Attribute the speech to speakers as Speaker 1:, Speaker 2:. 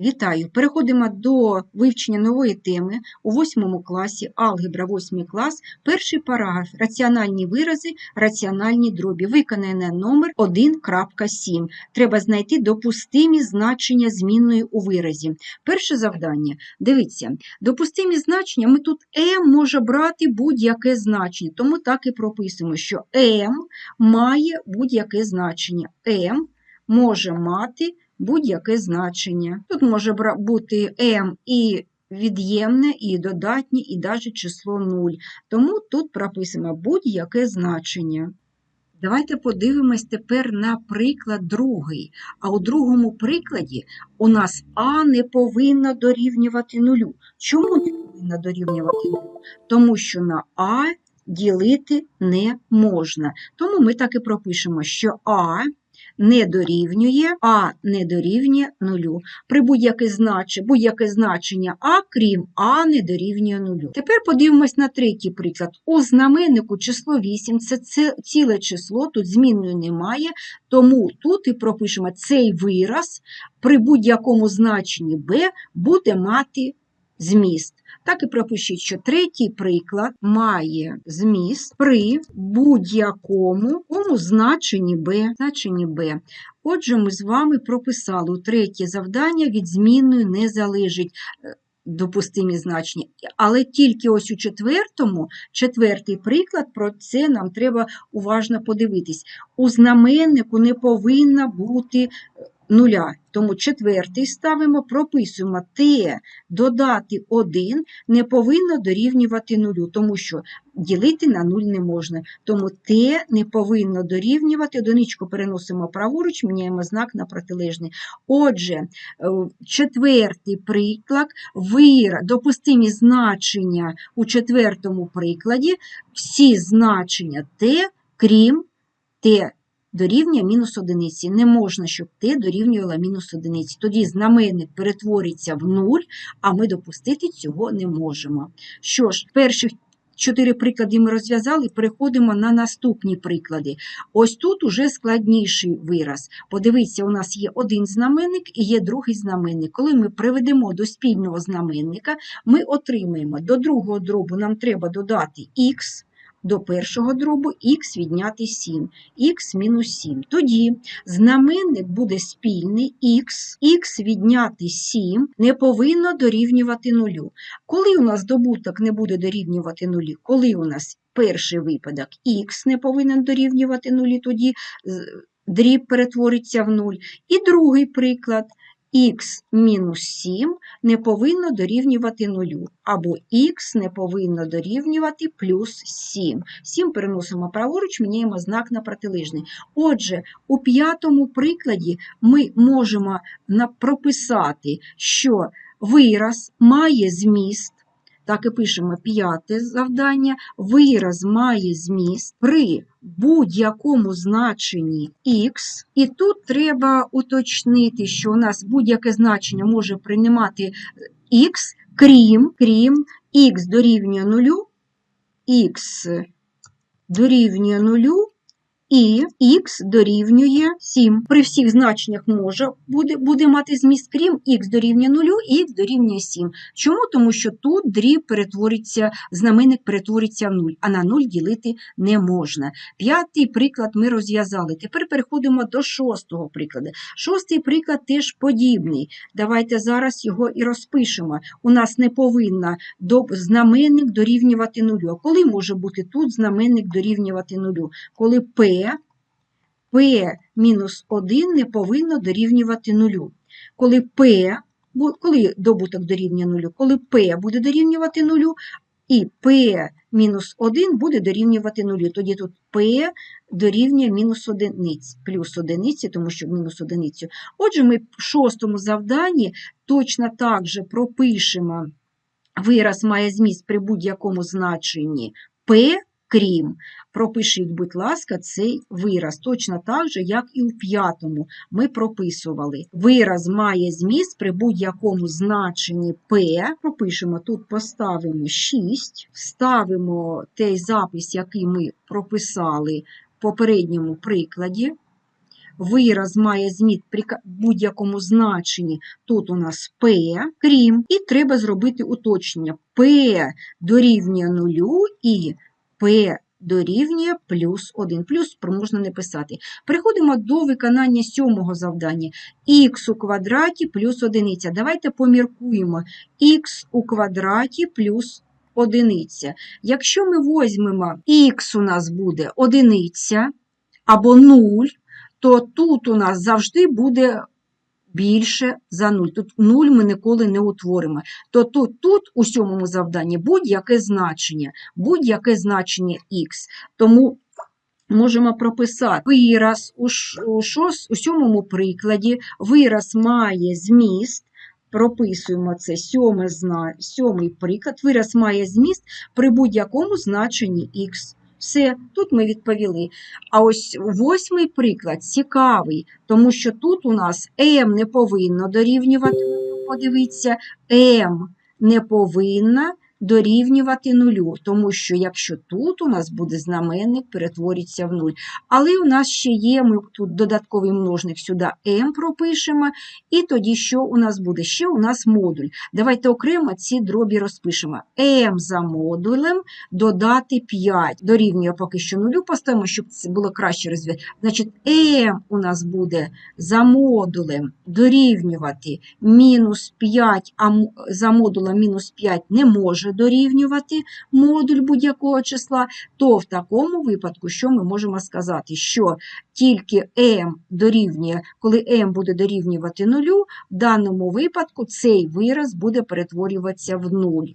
Speaker 1: Вітаю! Переходимо до вивчення нової теми у 8 класі, алгебра 8 клас, перший параграф раціональні вирази, раціональні дробі, виконане номер 1.7. Треба знайти допустимі значення змінної у виразі. Перше завдання. Дивіться, допустимі значення, ми тут m може брати будь-яке значення, тому так і прописуємо, що m має будь-яке значення. m може мати будь-яке значення. Тут може бути m і від'ємне, і додатнє, і навіть число 0. Тому тут прописано будь-яке значення. Давайте подивимось тепер на приклад другий. А у другому прикладі у нас а не повинно дорівнювати нулю. Чому не повинно дорівнювати нулю? Тому що на а ділити не можна. Тому ми так і пропишемо, що а не дорівнює, а не дорівнює нулю. При будь-яке значення, будь-яке значення а, крім а не дорівнює нулю. Тепер подивимось на третій приклад. У знаменнику число 8 це ціле число, тут змінної немає, тому тут і пропишемо цей вираз при будь-якому значенні b буде мати зміст. Так і пропишіть, що третій приклад має зміст при будь-якому кому значенні b, значенні b. Отже, ми з вами прописали третє завдання від змінної не залежить е, допустимі значення. Але тільки ось у четвертому, четвертий приклад, про це нам треба уважно подивитись. У знаменнику не повинно бути нуля. Тому четвертий ставимо, прописуємо те додати 1 не повинно дорівнювати нулю, тому що ділити на 0 не можна. Тому те не повинно дорівнювати, одиничку переносимо праворуч, міняємо знак на протилежний. Отже, е, четвертий приклад, вира, допустимі значення у четвертому прикладі, всі значення те, крім те дорівнює мінус одиниці. Не можна, щоб t дорівнювала мінус одиниці. Тоді знаменник перетвориться в нуль, а ми допустити цього не можемо. Що ж, перших чотири приклади ми розв'язали, переходимо на наступні приклади. Ось тут уже складніший вираз. Подивіться, у нас є один знаменник і є другий знаменник. Коли ми приведемо до спільного знаменника, ми отримаємо до другого дробу нам треба додати х, до першого дробу х відняти 7, х мінус 7. Тоді знаменник буде спільний х, х відняти 7 не повинно дорівнювати нулю. Коли у нас добуток не буде дорівнювати нулі? Коли у нас перший випадок х не повинен дорівнювати нулі, тоді дріб перетвориться в нуль. І другий приклад х мінус 7 не повинно дорівнювати нулю, або х не повинно дорівнювати плюс 7. 7 переносимо праворуч, міняємо знак на протилежний. Отже, у п'ятому прикладі ми можемо прописати, що вираз має зміст, так і пишемо. П'яте завдання, вираз має зміст при будь-якому значенні х, і тут треба уточнити, що у нас будь-яке значення може приймати х, крім, крім х дорівнює нулю, х дорівнює нулю, і х дорівнює 7. При всіх значеннях може буде, буде мати зміст, крім х дорівнює 0 і х дорівнює 7. Чому? Тому що тут дріб перетвориться, знаменник перетвориться в 0, а на 0 ділити не можна. П'ятий приклад ми розв'язали. Тепер переходимо до шостого прикладу. Шостий приклад теж подібний. Давайте зараз його і розпишемо. У нас не повинна знаменник дорівнювати 0. А коли може бути тут знаменник дорівнювати 0? Коли p, p мінус 1 не повинно дорівнювати 0. Коли p, коли добуток дорівнює 0, коли p буде дорівнювати 0, і p мінус 1 буде дорівнювати 0. Тоді тут p дорівнює мінус одиниць, плюс одиниці, тому що мінус одиницю. Отже, ми в шостому завданні точно так же пропишемо вираз має зміст при будь-якому значенні p, крім. Пропишіть, будь ласка, цей вираз, точно так же, як і у п'ятому ми прописували. Вираз має зміст при будь-якому значенні p. Пропишемо, тут поставимо 6, вставимо той запис, який ми прописали в попередньому прикладі. вираз має зміст при будь-якому значенні, тут у нас P, крім, і треба зробити уточнення. P дорівнює нулю і P дорівнює плюс 1. Плюс можна не писати. Переходимо до виконання сьомого завдання. х у квадраті плюс одиниця. Давайте поміркуємо. х у квадраті плюс одиниця. Якщо ми візьмемо х у нас буде одиниця або 0, то тут у нас завжди буде більше за 0. Тут 0 ми ніколи не утворимо. То тут, тут у сьомому завданні будь-яке значення, будь-яке значення х. Тому можемо прописати вираз у, шос- у сьомому прикладі, вираз має зміст, прописуємо це сьомий приклад, вираз має зміст при будь-якому значенні х. Все, тут ми відповіли. А ось восьмий приклад цікавий, тому що тут у нас М не повинно дорівнювати. Подивіться, М не повинна дорівнювати нулю, тому що якщо тут у нас буде знаменник, перетвориться в нуль. Але у нас ще є, ми тут додатковий множник сюди m пропишемо, і тоді що у нас буде? Ще у нас модуль. Давайте окремо ці дробі розпишемо. m за модулем додати 5. Дорівнює поки що нулю поставимо, щоб це було краще розв'язати. Значить, m у нас буде за модулем дорівнювати мінус 5, а за модулем мінус 5 не може дорівнювати модуль будь-якого числа, то в такому випадку, що ми можемо сказати? Що тільки m дорівнює, коли m буде дорівнювати нулю, в даному випадку цей вираз буде перетворюватися в нуль.